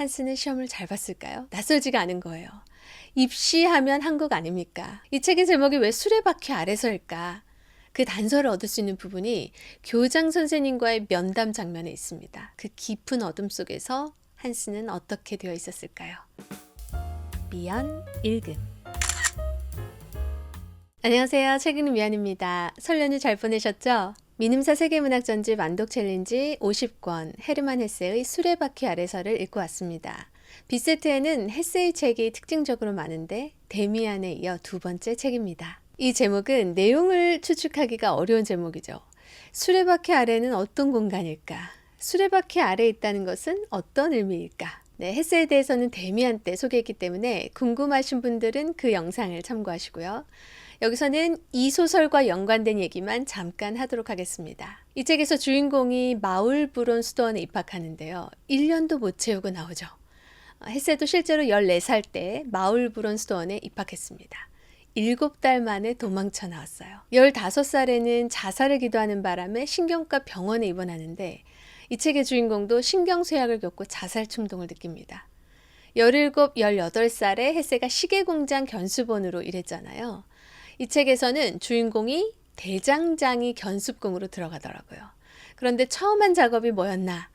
한스는 시험을 잘 봤을까요? 낯설지가 않은 거예요. 입시하면 한국 아닙니까? 이 책의 제목이 왜 수레바퀴 아래서일까? 그 단서를 얻을 수 있는 부분이 교장 선생님과의 면담 장면에 있습니다. 그 깊은 어둠 속에서 한스는 어떻게 되어 있었을까요? 미연 읽음 안녕하세요. 책 읽는 미연입니다. 설 연휴 잘 보내셨죠? 미음사 세계문학 전집 완독 챌린지 50권 헤르만 헤세의 수레바퀴 아래서를 읽고 왔습니다. B세트에는 헤세의 책이 특징적으로 많은데 데미안에 이어 두 번째 책입니다. 이 제목은 내용을 추측하기가 어려운 제목이죠. 수레바퀴 아래는 어떤 공간일까? 수레바퀴 아래 있다는 것은 어떤 의미일까? 네, 헤세에 대해서는 데미안 때 소개했기 때문에 궁금하신 분들은 그 영상을 참고하시고요. 여기서는 이 소설과 연관된 얘기만 잠깐 하도록 하겠습니다. 이 책에서 주인공이 마울브론 수도원에 입학하는데요. 1년도 못 채우고 나오죠. 헤세도 실제로 14살 때 마울브론 수도원에 입학했습니다. 7달 만에 도망쳐 나왔어요. 15살에는 자살을 기도하는 바람에 신경과 병원에 입원하는데 이 책의 주인공도 신경쇠약을 겪고 자살 충동을 느낍니다. 17, 18살에 헤세가 시계공장 견수본으로 일했잖아요. 이 책에서는 주인공이 대장장이 견습공으로 들어가더라고요. 그런데 처음 한 작업이 뭐였나?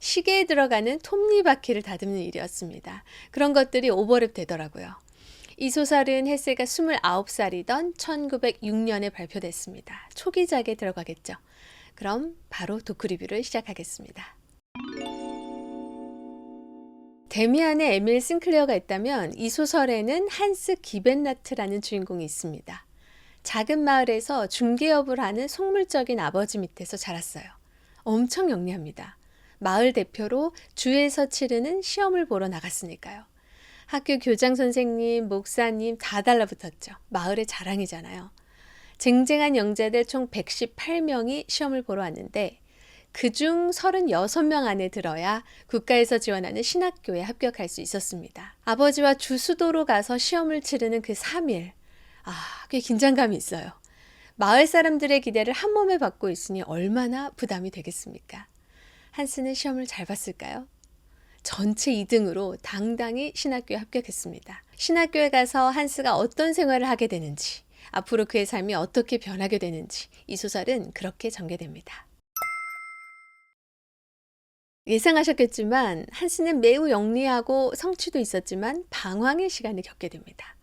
시계에 들어가는 톱니바퀴를 다듬는 일이었습니다. 그런 것들이 오버랩 되더라고요. 이 소설은 헤세가 29살이던 1906년에 발표됐습니다. 초기작에 들어가겠죠. 그럼 바로 도크 리뷰를 시작하겠습니다. 데미안의 에밀 싱클레어가 있다면 이 소설에는 한스 기벤나트라는 주인공이 있습니다. 작은 마을에서 중개업을 하는 속물적인 아버지 밑에서 자랐어요. 엄청 영리합니다. 마을 대표로 주에서 치르는 시험을 보러 나갔으니까요. 학교 교장 선생님, 목사님 다 달라붙었죠. 마을의 자랑이잖아요. 쟁쟁한 영재들 총 118명이 시험을 보러 왔는데 그중 36명 안에 들어야 국가에서 지원하는 신학교에 합격할 수 있었습니다. 아버지와 주수도로 가서 시험을 치르는 그 3일. 아, 꽤 긴장감이 있어요. 마을 사람들의 기대를 한 몸에 받고 있으니 얼마나 부담이 되겠습니까? 한스는 시험을 잘 봤을까요? 전체 2등으로 당당히 신학교에 합격했습니다. 신학교에 가서 한스가 어떤 생활을 하게 되는지, 앞으로 그의 삶이 어떻게 변하게 되는지 이 소설은 그렇게 전개됩니다. 예상하셨겠지만 한스는 매우 영리하고 성취도 있었지만 방황의 시간을 겪게 됩니다.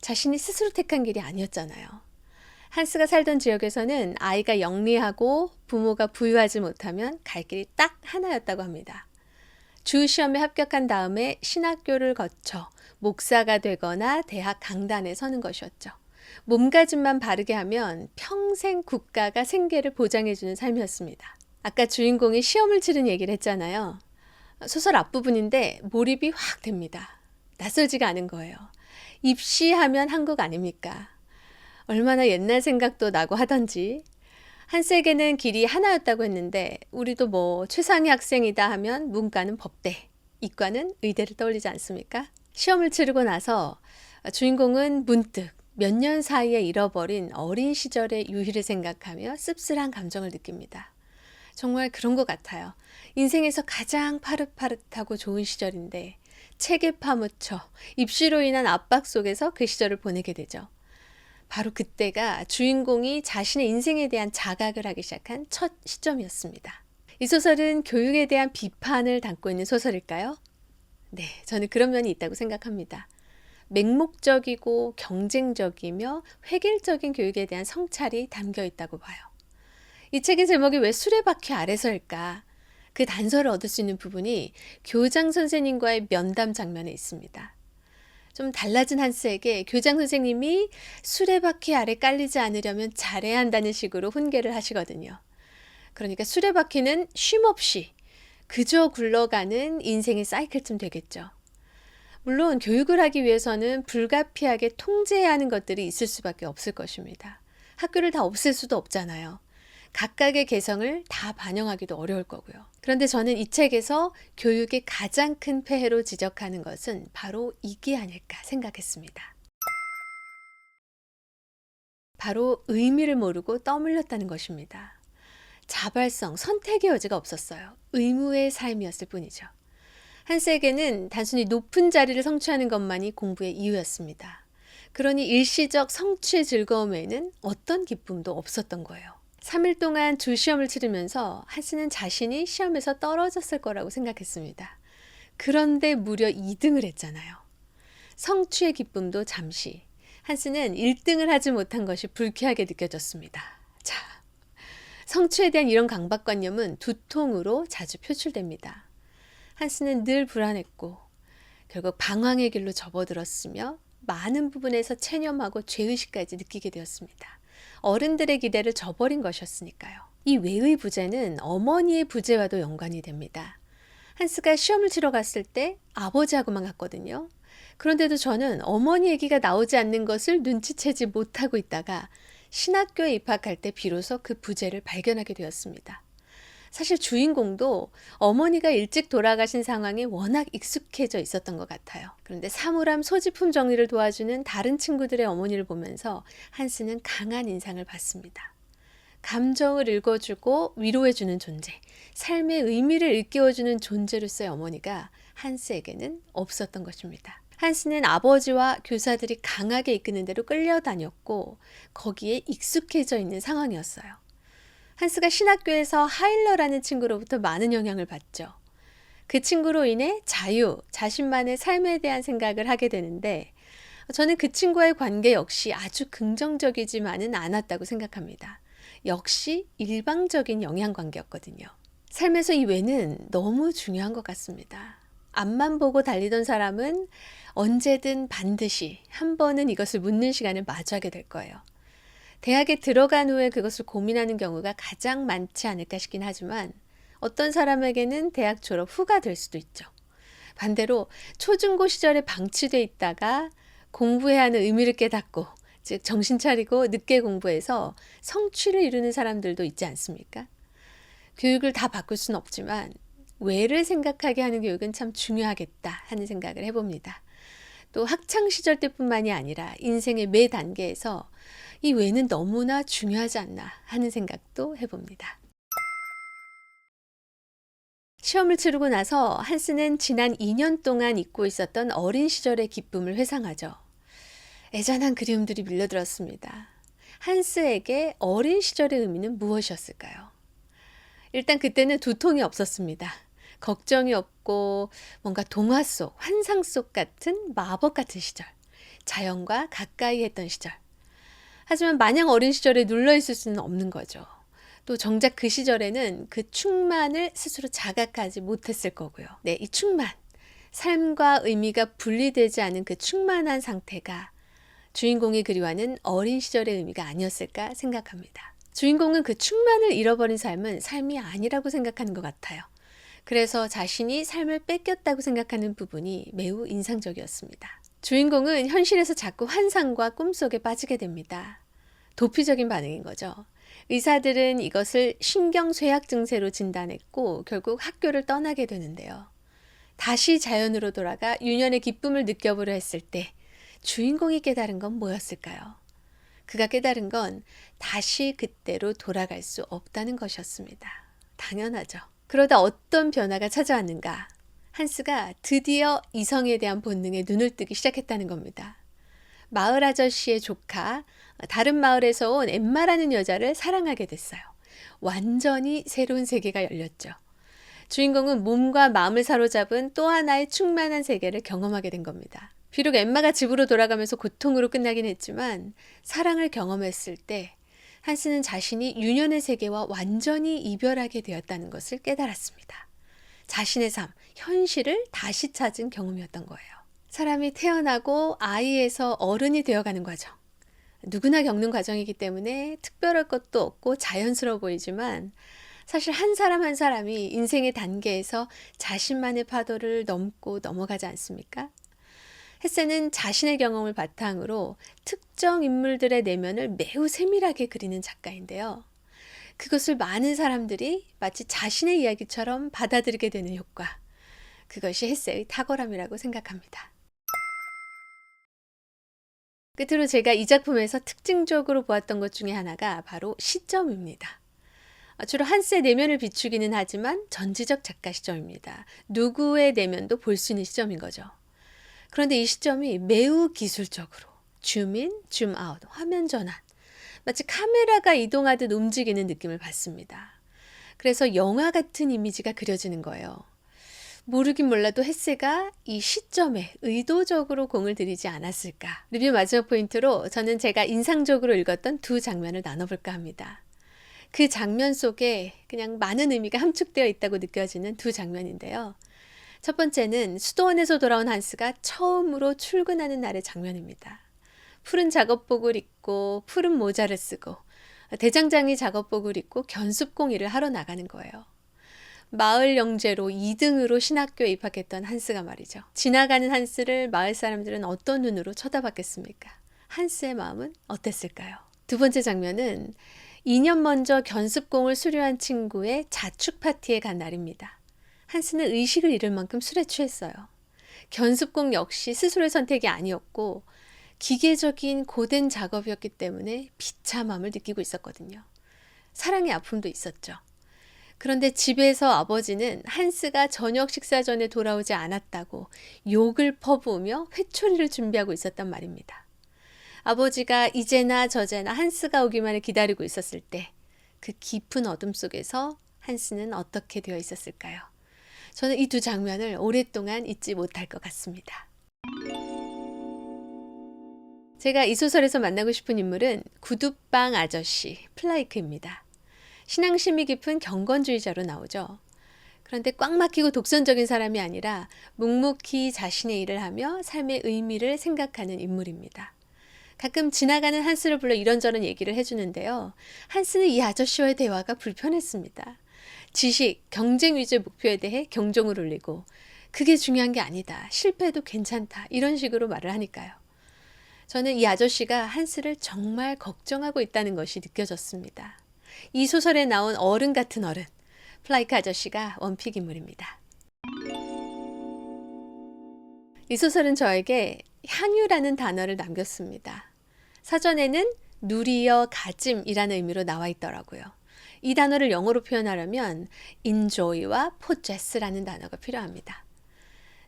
자신이 스스로 택한 길이 아니었잖아요. 한스가 살던 지역에서는 아이가 영리하고 부모가 부유하지 못하면 갈 길이 딱 하나였다고 합니다. 주 시험에 합격한 다음에 신학교를 거쳐 목사가 되거나 대학 강단에 서는 것이었죠. 몸가짐만 바르게 하면 평생 국가가 생계를 보장해주는 삶이었습니다. 아까 주인공이 시험을 치른 얘기를 했잖아요. 소설 앞부분인데 몰입이 확 됩니다. 낯설지가 않은 거예요. 입시하면 한국 아닙니까? 얼마나 옛날 생각도 나고 하던지. 한세계는 길이 하나였다고 했는데 우리도 뭐 최상위 학생이다 하면 문과는 법대, 이과는 의대를 떠올리지 않습니까? 시험을 치르고 나서 주인공은 문득 몇 년 사이에 잃어버린 어린 시절의 유희를 생각하며 씁쓸한 감정을 느낍니다. 정말 그런 것 같아요. 인생에서 가장 파릇파릇하고 좋은 시절인데 책에 파묻혀 입시로 인한 압박 속에서 그 시절을 보내게 되죠. 바로 그때가 주인공이 자신의 인생에 대한 자각을 하기 시작한 첫 시점이었습니다. 이 소설은 교육에 대한 비판을 담고 있는 소설일까요? 네, 저는 그런 면이 있다고 생각합니다. 맹목적이고 경쟁적이며 획일적인 교육에 대한 성찰이 담겨 있다고 봐요. 이 책의 제목이 왜 수레바퀴 아래서일까? 그 단서를 얻을 수 있는 부분이 교장 선생님과의 면담 장면에 있습니다. 좀 달라진 한스에게 교장 선생님이 수레바퀴 아래 깔리지 않으려면 잘해야 한다는 식으로 훈계를 하시거든요. 그러니까 수레바퀴는 쉼 없이 그저 굴러가는 인생의 사이클쯤 되겠죠. 물론 교육을 하기 위해서는 불가피하게 통제해야 하는 것들이 있을 수밖에 없을 것입니다. 학교를 다 없앨 수도 없잖아요. 각각의 개성을 다 반영하기도 어려울 거고요. 그런데 저는 이 책에서 교육의 가장 큰 폐해로 지적하는 것은 바로 이게 아닐까 생각했습니다. 바로 의미를 모르고 떠밀렸다는 것입니다. 자발성, 선택의 여지가 없었어요. 의무의 삶이었을 뿐이죠. 한스에게는 단순히 높은 자리를 성취하는 것만이 공부의 이유였습니다. 그러니 일시적 성취의 즐거움에는 어떤 기쁨도 없었던 거예요. 3일 동안 두 시험을 치르면서 한스는 자신이 시험에서 떨어졌을 거라고 생각했습니다. 그런데 무려 2등을 했잖아요. 성취의 기쁨도 잠시. 한스는 1등을 하지 못한 것이 불쾌하게 느껴졌습니다. 자, 성취에 대한 이런 강박관념은 두통으로 자주 표출됩니다. 한스는 늘 불안했고 결국 방황의 길로 접어들었으며 많은 부분에서 체념하고 죄의식까지 느끼게 되었습니다. 어른들의 기대를 저버린 것이었으니까요. 이 외의 부재는 어머니의 부재와도 연관이 됩니다. 한스가 시험을 치러 갔을 때 아버지하고만 갔거든요. 그런데도 저는 어머니 얘기가 나오지 않는 것을 눈치채지 못하고 있다가 신학교에 입학할 때 비로소 그 부재를 발견하게 되었습니다. 사실 주인공도 어머니가 일찍 돌아가신 상황에 워낙 익숙해져 있었던 것 같아요. 그런데 사물함 소지품 정리를 도와주는 다른 친구들의 어머니를 보면서 한스는 강한 인상을 받습니다. 감정을 읽어주고 위로해주는 존재, 삶의 의미를 일깨워주는 존재로서의 어머니가 한스에게는 없었던 것입니다. 한스는 아버지와 교사들이 강하게 이끄는 대로 끌려다녔고 거기에 익숙해져 있는 상황이었어요. 한스가 신학교에서 하일러라는 친구로부터 많은 영향을 받죠. 그 친구로 인해 자유, 자신만의 삶에 대한 생각을 하게 되는데 저는 그 친구와의 관계 역시 아주 긍정적이지만은 않았다고 생각합니다. 역시 일방적인 영향 관계였거든요. 삶에서 이 외는 너무 중요한 것 같습니다. 앞만 보고 달리던 사람은 언제든 반드시 한 번은 이것을 묻는 시간을 마주하게 될 거예요. 대학에 들어간 후에 그것을 고민하는 경우가 가장 많지 않을까 싶긴 하지만 어떤 사람에게는 대학 졸업 후가 될 수도 있죠. 반대로 초중고 시절에 방치돼 있다가 공부해야 하는 의미를 깨닫고 즉 정신 차리고 늦게 공부해서 성취를 이루는 사람들도 있지 않습니까? 교육을 다 바꿀 수는 없지만 왜를 생각하게 하는 교육은 참 중요하겠다 하는 생각을 해봅니다. 또 학창 시절 때뿐만이 아니라 인생의 매 단계에서 이 왜는 너무나 중요하지 않나 하는 생각도 해봅니다. 시험을 치르고 나서 한스는 지난 2년 동안 잊고 있었던 어린 시절의 기쁨을 회상하죠. 애잔한 그리움들이 밀려들었습니다. 한스에게 어린 시절의 의미는 무엇이었을까요? 일단 그때는 두통이 없었습니다. 걱정이 없고 뭔가 동화 속, 환상 속 같은 마법 같은 시절. 자연과 가까이 했던 시절. 하지만 마냥 어린 시절에 눌러 있을 수는 없는 거죠. 또 정작 그 시절에는 그 충만을 스스로 자각하지 못했을 거고요. 네, 이 충만. 삶과 의미가 분리되지 않은 그 충만한 상태가 주인공이 그리워하는 어린 시절의 의미가 아니었을까 생각합니다. 주인공은 그 충만을 잃어버린 삶은 삶이 아니라고 생각하는 것 같아요. 그래서 자신이 삶을 뺏겼다고 생각하는 부분이 매우 인상적이었습니다. 주인공은 현실에서 자꾸 환상과 꿈속에 빠지게 됩니다. 도피적인 반응인 거죠. 의사들은 이것을 신경쇠약 증세로 진단했고 결국 학교를 떠나게 되는데요. 다시 자연으로 돌아가 유년의 기쁨을 느껴보려 했을 때 주인공이 깨달은 건 뭐였을까요? 그가 깨달은 건 다시 그때로 돌아갈 수 없다는 것이었습니다. 당연하죠. 그러다 어떤 변화가 찾아왔는가? 한스가 드디어 이성에 대한 본능에 눈을 뜨기 시작했다는 겁니다. 마을 아저씨의 조카, 다른 마을에서 온 엠마라는 여자를 사랑하게 됐어요. 완전히 새로운 세계가 열렸죠. 주인공은 몸과 마음을 사로잡은 또 하나의 충만한 세계를 경험하게 된 겁니다. 비록 엠마가 집으로 돌아가면서 고통으로 끝나긴 했지만 사랑을 경험했을 때 한스는 자신이 유년의 세계와 완전히 이별하게 되었다는 것을 깨달았습니다. 자신의 삶, 현실을 다시 찾은 경험이었던 거예요. 사람이 태어나고 아이에서 어른이 되어가는 과정. 누구나 겪는 과정이기 때문에 특별할 것도 없고 자연스러워 보이지만 사실 한 사람 한 사람이 인생의 단계에서 자신만의 파도를 넘고 넘어가지 않습니까? 헤세는 자신의 경험을 바탕으로 특정 인물들의 내면을 매우 세밀하게 그리는 작가인데요. 그것을 많은 사람들이 마치 자신의 이야기처럼 받아들이게 되는 효과. 그것이 헤세의 탁월함이라고 생각합니다. 끝으로 제가 이 작품에서 특징적으로 보았던 것 중에 하나가 바로 시점입니다. 아, 주로 한스의 내면을 비추기는 하지만 전지적 작가 시점입니다. 누구의 내면도 볼 수 있는 시점인 거죠. 그런데 이 시점이 매우 기술적으로 줌인, 줌아웃, 화면 전환, 마치 카메라가 이동하듯 움직이는 느낌을 받습니다. 그래서 영화 같은 이미지가 그려지는 거예요. 모르긴 몰라도 햇세가 이 시점에 의도적으로 공을 들이지 않았을까. 리뷰 마지막 포인트로 저는 제가 인상적으로 읽었던 두 장면을 나눠볼까 합니다. 그 장면 속에 그냥 많은 의미가 함축되어 있다고 느껴지는 두 장면인데요. 첫 번째는 수도원에서 돌아온 한스가 처음으로 출근하는 날의 장면입니다. 푸른 작업복을 입고 푸른 모자를 쓰고 대장장이 작업복을 입고 견습공 일을 하러 나가는 거예요. 마을 영재로 2등으로 신학교에 입학했던 한스가 말이죠. 지나가는 한스를 마을 사람들은 어떤 눈으로 쳐다봤겠습니까? 한스의 마음은 어땠을까요? 두 번째 장면은 2년 먼저 견습공을 수료한 친구의 자축 파티에 간 날입니다. 한스는 의식을 잃을 만큼 술에 취했어요. 견습공 역시 스스로의 선택이 아니었고 기계적인 고된 작업이었기 때문에 비참함을 느끼고 있었거든요. 사랑의 아픔도 있었죠. 그런데 집에서 아버지는 한스가 저녁 식사 전에 돌아오지 않았다고 욕을 퍼부으며 회초리를 준비하고 있었단 말입니다. 아버지가 이제나 저제나 한스가 오기만을 기다리고 있었을 때 그 깊은 어둠 속에서 한스는 어떻게 되어 있었을까요? 저는 이 두 장면을 오랫동안 잊지 못할 것 같습니다. 제가 이 소설에서 만나고 싶은 인물은 구두방 아저씨 플라이크입니다. 신앙심이 깊은 경건주의자로 나오죠. 그런데 꽉 막히고 독선적인 사람이 아니라 묵묵히 자신의 일을 하며 삶의 의미를 생각하는 인물입니다. 가끔 지나가는 한스를 불러 이런저런 얘기를 해주는데요. 한스는 이 아저씨와의 대화가 불편했습니다. 지식, 경쟁 위주의 목표에 대해 경종을 울리고 그게 중요한 게 아니다. 실패해도 괜찮다. 이런 식으로 말을 하니까요. 저는 이 아저씨가 한스를 정말 걱정하고 있다는 것이 느껴졌습니다. 이 소설에 나온 어른 같은 어른, 플라이크 아저씨가 원픽 인물입니다. 이 소설은 저에게 향유라는 단어를 남겼습니다. 사전에는 누리어 가짐이라는 의미로 나와 있더라고요. 이 단어를 영어로 표현하려면 enjoy와 possess라는 단어가 필요합니다.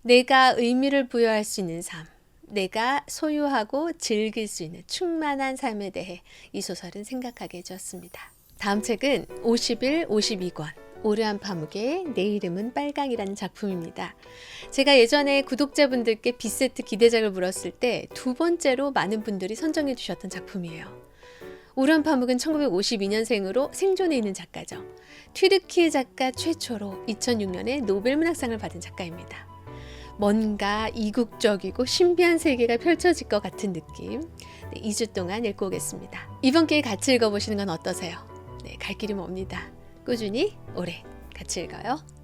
내가 의미를 부여할 수 있는 삶, 내가 소유하고 즐길 수 있는 충만한 삶에 대해 이 소설은 생각하게 해주었습니다. 다음 책은 51, 52권 오르한 파묵의 내 이름은 빨강이라는 작품입니다. 제가 예전에 구독자분들께 비세트 기대작을 물었을 때 두 번째로 많은 분들이 선정해 주셨던 작품이에요. 오르한 파묵은 1952년생으로 생존해 있는 작가죠. 튀르키예 작가 최초로 2006년에 노벨 문학상을 받은 작가입니다. 뭔가 이국적이고 신비한 세계가 펼쳐질 것 같은 느낌. 네, 2주 동안 읽고 오겠습니다. 이번 기회에 같이 읽어보시는 건 어떠세요? 네, 갈 길이 멉니다. 꾸준히 오래 같이 읽어요.